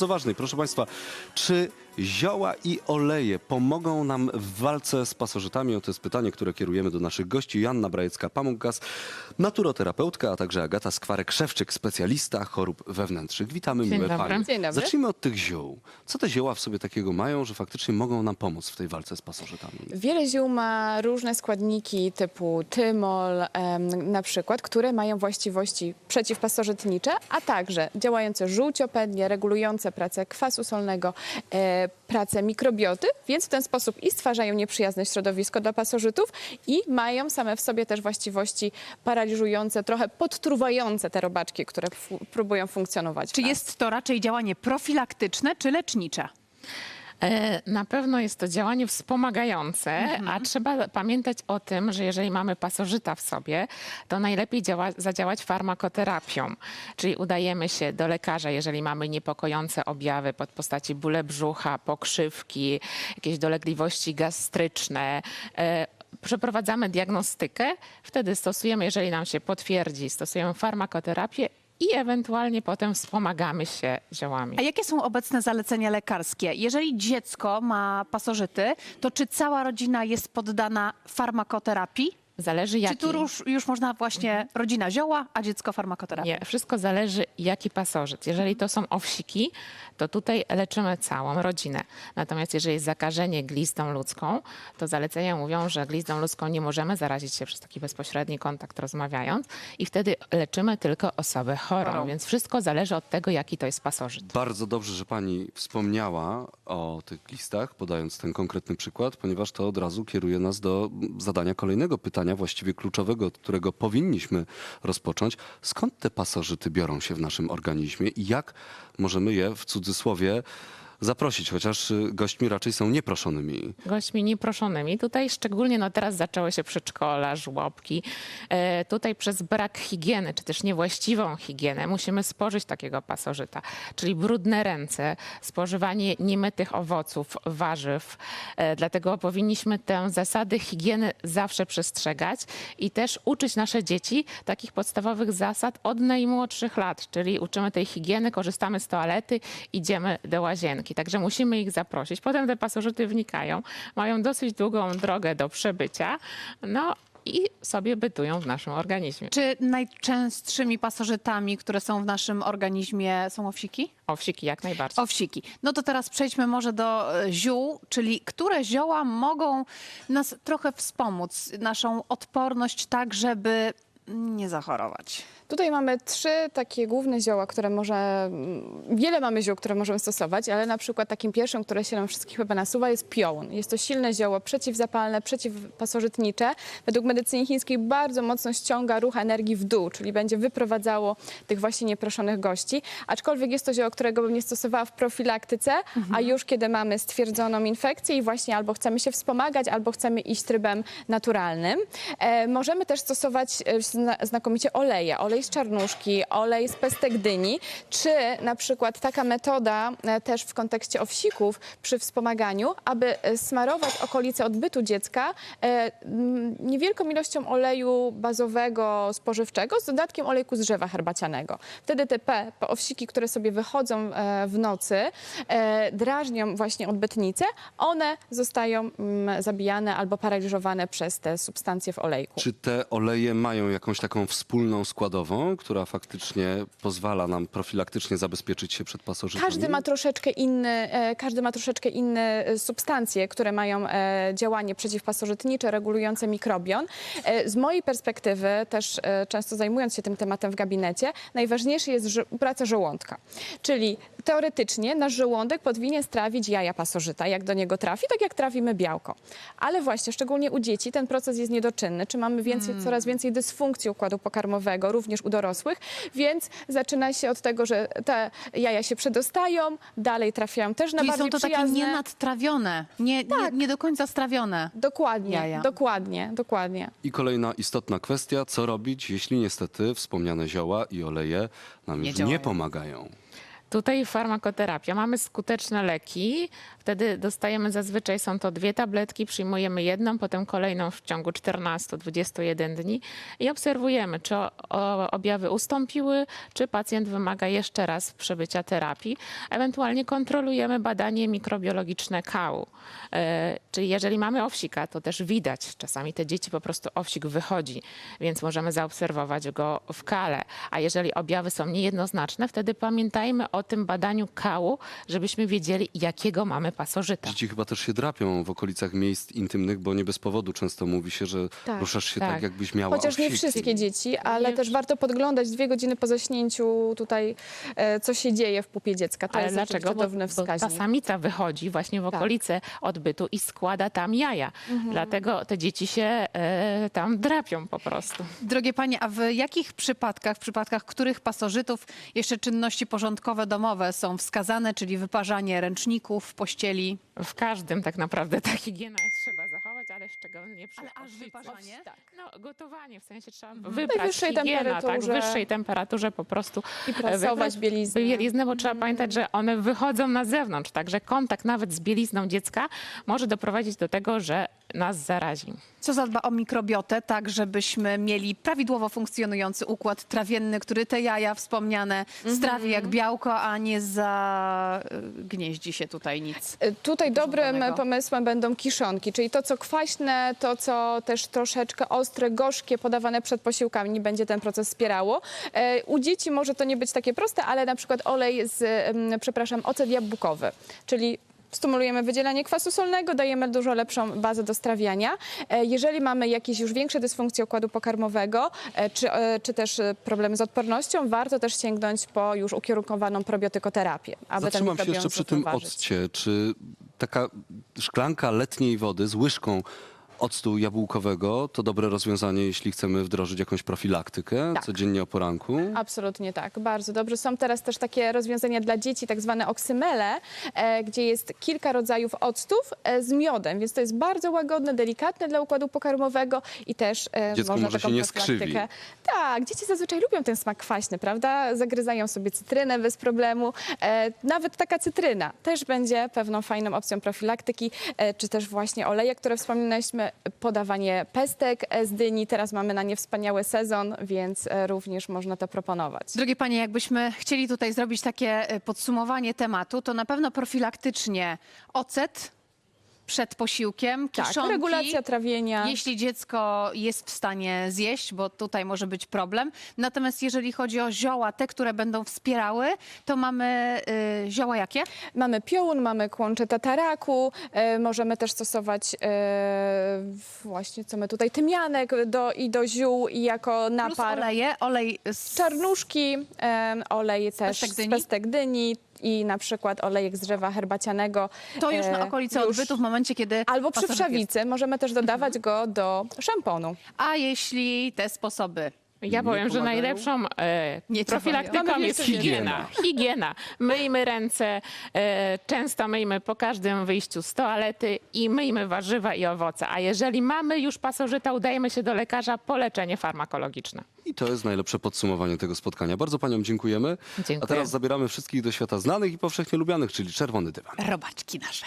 bardzo ważnej. Proszę Państwa, czy zioła i oleje pomogą nam w walce z pasożytami? To jest pytanie, które kierujemy do naszych gości. Joanna Brajecka-Pamukkas, naturoterapeutka, a także Agata Skwarek-Szewczyk, specjalista chorób wewnętrznych. Witamy, Dzień miłe dobry. Panie. Dzień dobry. Zacznijmy od tych ziół. Co te zioła w sobie takiego mają, że faktycznie mogą nam pomóc w tej walce z pasożytami? Wiele ziół ma różne składniki typu tymol em, na przykład, które mają właściwości przeciwpasożytnicze, a także działające żółciopędnie, regulujące pracę kwasu solnego, e, pracę mikrobioty, więc w ten sposób i stwarzają nieprzyjazne środowisko dla pasożytów i mają same w sobie też właściwości paraliżujące, trochę podtruwające te robaczki, które próbują funkcjonować. Czy jest to raczej działanie profilaktyczne czy lecznicze? E, Na pewno jest to działanie wspomagające, a trzeba pamiętać o tym, że jeżeli mamy pasożyta w sobie, to najlepiej działa, zadziałać farmakoterapią. Czyli udajemy się do lekarza, jeżeli mamy niepokojące objawy pod postaci bóle brzucha, pokrzywki, jakieś dolegliwości gastryczne. E, Przeprowadzamy diagnostykę, wtedy stosujemy, jeżeli nam się potwierdzi, stosujemy farmakoterapię i ewentualnie potem wspomagamy się ziołami. A jakie są obecne zalecenia lekarskie? Jeżeli dziecko ma pasożyty, to czy cała rodzina jest poddana farmakoterapii? Zależy Czy jaki. tu już, już można właśnie rodzina zioła, a dziecko farmakoterapia? Nie, wszystko zależy jaki pasożyt. Jeżeli to są owsiki, to tutaj leczymy całą rodzinę. Natomiast jeżeli jest zakażenie glistą ludzką, to zalecenia mówią, że glistą ludzką nie możemy zarazić się przez taki bezpośredni kontakt rozmawiając i wtedy leczymy tylko osobę chorą. Chorą. Więc wszystko zależy od tego, jaki to jest pasożyt. Bardzo dobrze, że pani wspomniała o tych listach, podając ten konkretny przykład, ponieważ to od razu kieruje nas do zadania kolejnego pytania, właściwie kluczowego, od którego powinniśmy rozpocząć. Skąd te pasożyty biorą się w naszym organizmie i jak możemy je w cudzysłowie zaprosić, chociaż y, gośćmi raczej są nieproszonymi. gośćmi nieproszonymi. Tutaj szczególnie no teraz zaczęły się przedszkola, żłobki. E, tutaj przez brak higieny, czy też niewłaściwą higienę musimy spożyć takiego pasożyta, czyli brudne ręce, spożywanie niemytych owoców, warzyw. E, dlatego powinniśmy tę zasady higieny zawsze przestrzegać i też uczyć nasze dzieci takich podstawowych zasad od najmłodszych lat, czyli uczymy tej higieny, korzystamy z toalety, idziemy do łazienki. Także musimy ich zaprosić. Potem te pasożyty wnikają, mają dosyć długą drogę do przebycia, no i sobie bytują w naszym organizmie. Czy najczęstszymi pasożytami, które są w naszym organizmie są owsiki? Owsiki jak najbardziej. Owsiki. No to teraz przejdźmy może do e, ziół, czyli które zioła mogą nas trochę wspomóc, naszą odporność tak, żeby nie zachorować. Tutaj mamy trzy takie główne zioła, które może. mm, Wiele mamy ziół, które możemy stosować, ale na przykład takim pierwszym, które się nam wszystkich chyba nasuwa, jest piołun. Jest to silne zioło przeciwzapalne, przeciwpasożytnicze. Według medycyny chińskiej bardzo mocno ściąga ruch energii w dół, czyli będzie wyprowadzało tych właśnie nieproszonych gości. Aczkolwiek jest to zioło, którego bym nie stosowała w profilaktyce, a już kiedy mamy stwierdzoną infekcję i właśnie albo chcemy się wspomagać, albo chcemy iść trybem naturalnym. E, możemy też stosować e, zna, znakomicie oleje. Olej z czarnuszki, olej z pestek dyni, czy na przykład taka metoda e, też w kontekście owsików przy wspomaganiu, aby e, smarować okolice odbytu dziecka e, niewielką ilością oleju bazowego, spożywczego z dodatkiem olejku z drzewa herbacianego. Wtedy te P, owsiki, które sobie wychodzą w nocy, drażnią właśnie odbytnicę, one zostają zabijane albo paraliżowane przez te substancje w olejku. Czy te oleje mają jakąś taką wspólną składową, która faktycznie pozwala nam profilaktycznie zabezpieczyć się przed pasożytami? Każdy ma troszeczkę inny, e, każdy ma troszeczkę inne e, substancje, które mają e, działanie przeciwpasożytnicze, regulujące mikrobion. E, Z mojej perspektywy, też e, często zajmując się tym tematem w gabinecie, najważniejsza jest żo- praca żołądka. Czyli teoretycznie nasz żołądek powinien strawić jaja pasożyta, jak do niego trafi, tak jak trafimy białko. Ale właśnie, szczególnie u dzieci, ten proces jest niedoczynny. Czy mamy więcej, coraz więcej dysfunkcji układu pokarmowego, również u dorosłych, więc zaczyna się od tego, że te jaja się przedostają, dalej trafiają też na Czyli bardziej są to takie przyjazne. nienadtrawione, nie, Tak. nie, nie do końca strawione. Dokładnie, jaja. dokładnie, dokładnie. I kolejna istotna kwestia, co robić, jeśli niestety wspomniane zioła i oleje nam Nie już nie pomagają. Tutaj farmakoterapia. Mamy skuteczne leki. Wtedy dostajemy zazwyczaj są to dwie tabletki, przyjmujemy jedną, potem kolejną w ciągu 14-21 dni i obserwujemy, czy objawy ustąpiły, czy pacjent wymaga jeszcze raz przebycia terapii. Ewentualnie kontrolujemy badanie mikrobiologiczne kału. E, czyli jeżeli mamy owsika, to też widać. Czasami te dzieci po prostu owsik wychodzi, więc możemy zaobserwować go w kale. A jeżeli objawy są niejednoznaczne, wtedy pamiętajmy o tym badaniu kału, żebyśmy wiedzieli, jakiego mamy pasożyta. Dzieci chyba też się drapią w okolicach miejsc intymnych, bo nie bez powodu często mówi się, że Tak. ruszasz się tak, Tak. jakbyś miała Chociaż nie wszystkie dzieci, ale Nie też warto podglądać dwie godziny po zaśnięciu tutaj, e, co się dzieje w pupie dziecka. To Ale jest dlaczego? Bo, bo ta samica wychodzi właśnie w Tak. okolice odbytu i składa tam jaja. Mhm. Dlatego te dzieci się e, tam drapią po prostu. Drogie panie, a w jakich przypadkach, w przypadkach których pasożytów jeszcze czynności porządkowe domowe są wskazane, czyli wyparzanie ręczników, pościeli? W każdym tak naprawdę ta higiena trzeba zachować, ale szczególnie przy Ale aż wyparzanie? Tak. No, gotowanie, w sensie trzeba Mhm. wybrać Najwyższej higiena, tak, w temperaturze. wyższej temperaturze po prostu I prasować wybrać bieliznę. bieliznę, bo trzeba pamiętać, że one wychodzą na zewnątrz, także kontakt nawet z bielizną dziecka może doprowadzić do tego, że nas zarazi. Co zadba o mikrobiotę, tak żebyśmy mieli prawidłowo funkcjonujący układ trawienny, który te jaja wspomniane strawi jak białko, a nie zagnieździ się tutaj nic. E, Tutaj dobrym pomysłem będą kiszonki, czyli to, co kwaśne, to, co też troszeczkę ostre, gorzkie, podawane przed posiłkami, nie będzie ten proces wspierało. E, U dzieci może to nie być takie proste, ale na przykład olej z, przepraszam, ocet jabłkowy, czyli Stymulujemy wydzielanie kwasu solnego, dajemy dużo lepszą bazę do strawiania. E, Jeżeli mamy jakieś już większe dysfunkcje układu pokarmowego, e, czy, czy też problemy z odpornością, warto też sięgnąć po już ukierunkowaną probiotykoterapię, aby ten Zatrzymam się jeszcze przy tym zrównoważyć. occie. Czy taka szklanka letniej wody z łyżką octu jabłkowego to dobre rozwiązanie, jeśli chcemy wdrożyć jakąś profilaktykę Tak. codziennie o poranku? Absolutnie tak, bardzo dobrze. Są teraz też takie rozwiązania dla dzieci, tak zwane oksymele, e, gdzie jest kilka rodzajów octów e, z miodem, więc to jest bardzo łagodne, delikatne dla układu pokarmowego i też e, Dziecko można może taką się nie profilaktykę- skrzywi. Tak, dzieci zazwyczaj lubią ten smak kwaśny, prawda? Zagryzają sobie cytrynę bez problemu. E, nawet taka cytryna też będzie pewną fajną opcją profilaktyki, e, czy też właśnie oleje, które wspominaliśmy, podawanie pestek z dyni. Teraz mamy na nie wspaniały sezon, więc e, również można to proponować. Drogie panie, jakbyśmy chcieli tutaj zrobić takie e, podsumowanie tematu, to na pewno profilaktycznie ocet przed posiłkiem, Tak, kiszonki. regulacja trawienia. Jeśli dziecko jest w stanie zjeść, bo tutaj może być problem. Natomiast jeżeli chodzi o zioła, te, które będą wspierały, to mamy y, zioła jakie? Mamy piołun, mamy kłącze tataraku, e, możemy też stosować e, właśnie, co my tutaj, tymianek do, i do ziół i jako Plus napar. oleje, olej z Czarnuszki, e, olej też pestek z dyni? pestek dyni i na przykład olejek z drzewa herbacianego. To już na E, okolice już- odbytu, w momencie, kiedy Albo przy pasożyt jest. wszawicy możemy też dodawać go do szamponu. A jeśli te sposoby Ja powiem, że pomagają? najlepszą e, Nie profilaktyką jest higiena. Higiena. Myjmy ręce, e, często myjmy po każdym wyjściu z toalety i myjmy warzywa i owoce. A jeżeli mamy już pasożyta, udajemy się do lekarza po leczenie farmakologiczne. I to jest najlepsze podsumowanie tego spotkania. Bardzo paniom dziękujemy. Dziękuję. A teraz zabieramy wszystkich do świata znanych i powszechnie lubianych, czyli czerwony dywan. robaczki nasze.